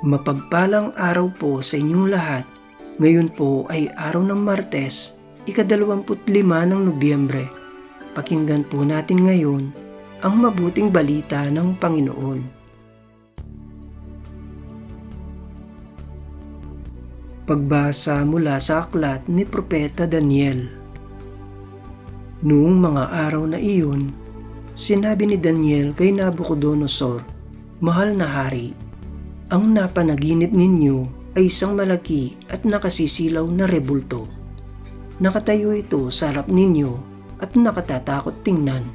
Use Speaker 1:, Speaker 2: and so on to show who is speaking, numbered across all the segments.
Speaker 1: Mapagpalang araw po sa inyong lahat. Ngayon po ay araw ng Martes, ikadalawamput lima ng Nobyembre. Pakinggan po natin ngayon ang mabuting balita ng Panginoon. Pagbasa mula sa aklat ni Propeta Daniel. Noong mga araw na iyon, sinabi ni Daniel kay Nabucodonosor, Mahal na hari, ang napanaginip ninyo ay isang malaki at nakasisilaw na rebulto. Nakatayo ito sa harap ninyo at nakatatakot tingnan.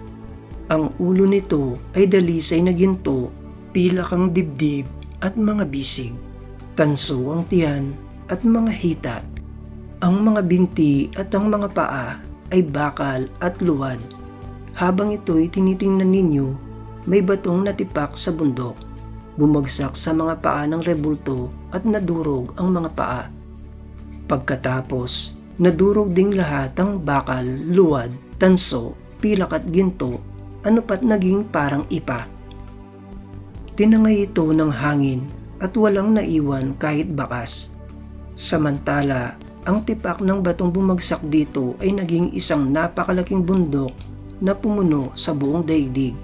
Speaker 1: Ang ulo nito ay dalisay na ginto, pilakang dibdib at mga bisig, tanso ang tiyan at mga hita. Ang mga binti at ang mga paa ay bakal at luwad. Habang ito'y tinitingnan ninyo, may batong natipak sa bundok. Bumagsak sa mga paa ng rebulto at nadurog ang mga paa. Pagkatapos, nadurog ding lahat ang bakal, luwad, tanso, pilak at ginto, ano pat naging parang ipa. Tinangay ito ng hangin at walang naiwan kahit bakas. Samantala, ang tipak ng batong bumagsak dito ay naging isang napakalaking bundok na pumuno sa buong daigdig.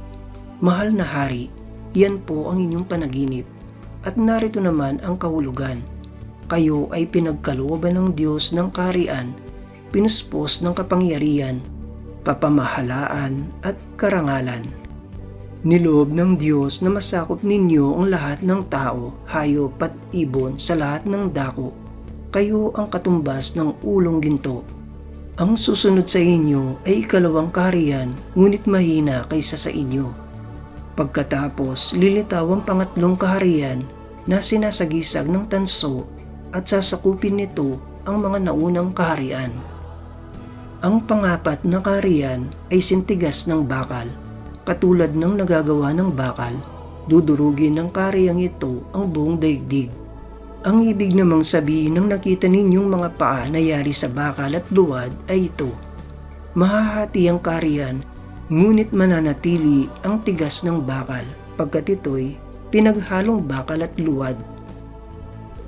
Speaker 1: Mahal na hari, yan po ang inyong panaginip. At narito naman ang kahulugan. Kayo ay pinagkalooban ng Diyos ng kaharian, pinuspos ng kapangyarihan, kapamahalaan at karangalan. Niloob ng Diyos na masakop ninyo ang lahat ng tao, hayop at ibon sa lahat ng dako. Kayo ang katumbas ng ulong ginto. Ang susunod sa inyo ay ikalawang kaharian, ngunit mahina kaysa sa inyo. Pagkatapos, lilitaw ang pangatlong kaharian na sinasagisag ng tanso at sasakupin nito ang mga naunang kaharian. Ang pangapat na kaharian ay sintigas ng bakal. Katulad ng nagagawa ng bakal, dudurugin ng kahariang ito ang buong daigdig. Ang ibig namang sabihin ng nakita ninyong mga paa na yari sa bakal at luwad ay ito. Mahahati ang kaharian ngunit mananatili ang tigas ng bakal pagkat ito'y pinaghalong bakal at luwad.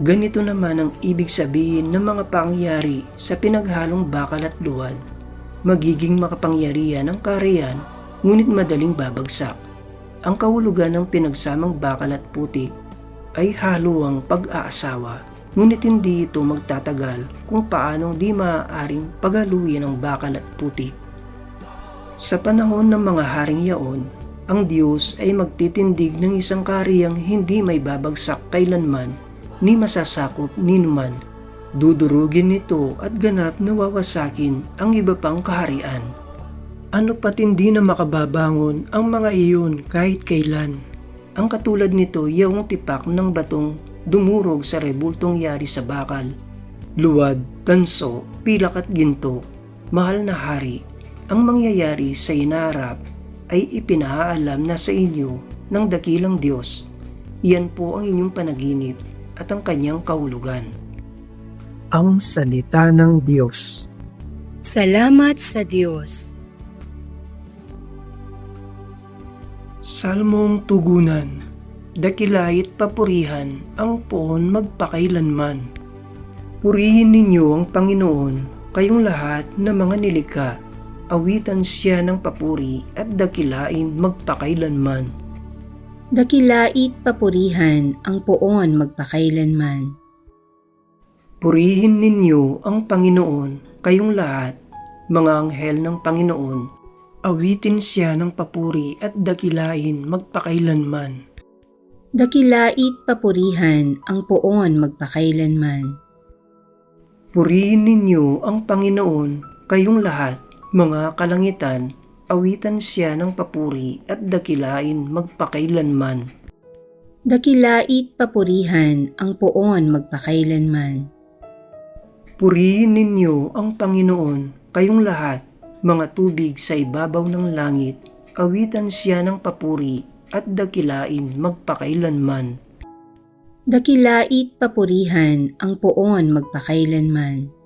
Speaker 1: Ganito naman ang ibig sabihin ng mga pangyari sa pinaghalong bakal at luwad. Magiging makapangyarihan ang kariyan ngunit madaling babagsak. Ang kahulugan ng pinagsamang bakal at putik ay haluang pag-aasawa ngunit hindi ito magtatagal kung paanong di maaaring paghaluin ang bakal at putik. Sa panahon ng mga haring yaon, ang Diyos ay magtitindig ng isang kariyang hindi may babagsak kailanman ni masasakop ni naman. Dudurugin nito at ganap na wawasakin ang iba pang kaharian. Ano pat hindi na makababangon ang mga iyon kahit kailan. Ang katulad nito yung tipak ng batong dumurog sa rebultong yari sa bakal. Luwad, tanso, pilak at ginto, mahal na hari, ang mangyayari sa inaarap ay ipinaalam na sa inyo ng dakilang Diyos. Iyan po ang inyong panaginip at ang kanyang kahulugan.
Speaker 2: Ang Salita ng Diyos
Speaker 3: Salamat sa Diyos.
Speaker 1: Salmong Tugunan Dakilait papurihan ang poon magpakailanman. Purihin ninyo ang Panginoon, kayong lahat na mga nilikha. Awitan siya ng papuri at dakilain magpakailanman.
Speaker 3: Dakilait papurihan ang poon magpakailanman.
Speaker 1: Purihin ninyo ang Panginoon, kayong lahat, mga anghel ng Panginoon. Awitin siya ng papuri at dakilain magpakailanman.
Speaker 3: Dakilait papurihan ang poon magpakailanman.
Speaker 1: Purihin ninyo ang Panginoon, kayong lahat, mga kalangitan, awitan siya ng papuri at dakilain magpakailanman.
Speaker 3: Dakilait papurihan ang poon magpakailanman.
Speaker 1: Purihin ninyo ang Panginoon, kayong lahat, mga tubig sa ibabaw ng langit, awitan siya ng papuri at dakilain magpakailanman.
Speaker 3: Dakilait papurihan ang poon magpakailanman.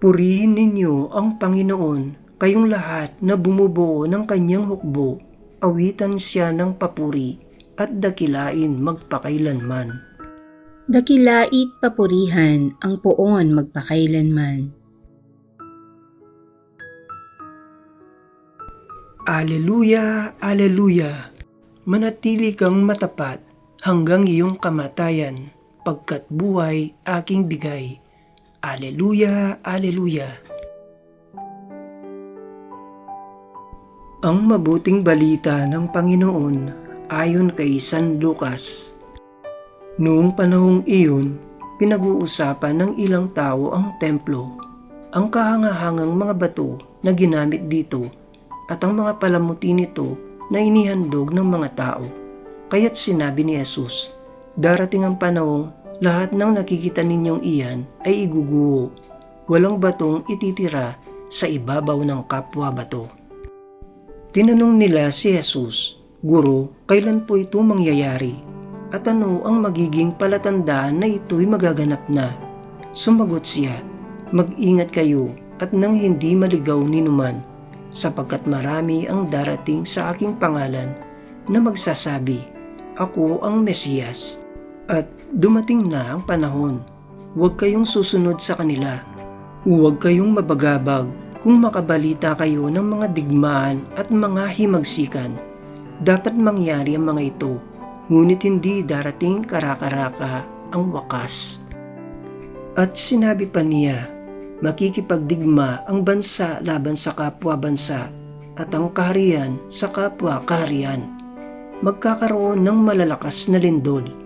Speaker 1: Purihin ninyo ang Panginoon, kayong lahat na bumubuo ng kanyang hukbo, awitan siya ng papuri at dakilain magpakailanman.
Speaker 3: Dakilait papurihan ang poon magpakailanman.
Speaker 1: Aleluya, Aleluya! Manatili kang matapat hanggang iyong kamatayan, pagkat buhay aking bigay. Aleluya, Aleluya! Ang mabuting balita ng Panginoon ayon kay San Lucas. Noong panahong iyon, pinag-uusapan ng ilang tao ang templo, ang kahangahangang mga bato na ginamit dito at ang mga palamuti nito na inihandog ng mga tao. Kaya't sinabi ni Jesus, darating ang panahong lahat ng nakikita ninyong iyan ay iguguho. Walang batong ititira sa ibabaw ng kapwa bato. Tinanong nila si Jesus, Guro, kailan po ito mangyayari? At ano ang magiging palatandaan na ito'y magaganap na? Sumagot siya, Mag-ingat kayo at nang hindi maligaw ni numan sapagkat marami ang darating sa aking pangalan na magsasabi, Ako ang Mesiyas. At dumating na ang panahon. Huwag kayong susunod sa kanila. Huwag kayong mabagabag kung makabalita kayo ng mga digmaan at mga himagsikan. Dapat mangyari ang mga ito, ngunit hindi darating karakaraka ang wakas. At sinabi pa niya, makikipagdigma ang bansa laban sa kapwa bansa at ang kaharian sa kapwa kaharian. Magkakaroon ng malalakas na lindol,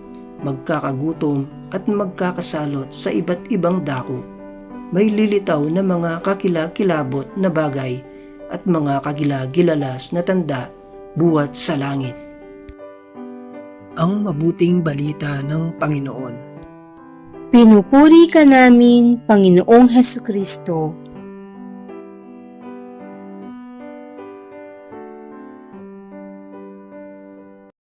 Speaker 1: magkakagutom at magkakasalot sa iba't ibang dako. May lilitaw na mga kakilakilabot na bagay at mga kagilagilalas na tanda buwat sa langit. Ang mabuting balita ng Panginoon.
Speaker 3: Pinupuri ka namin, Panginoong Heso Kristo.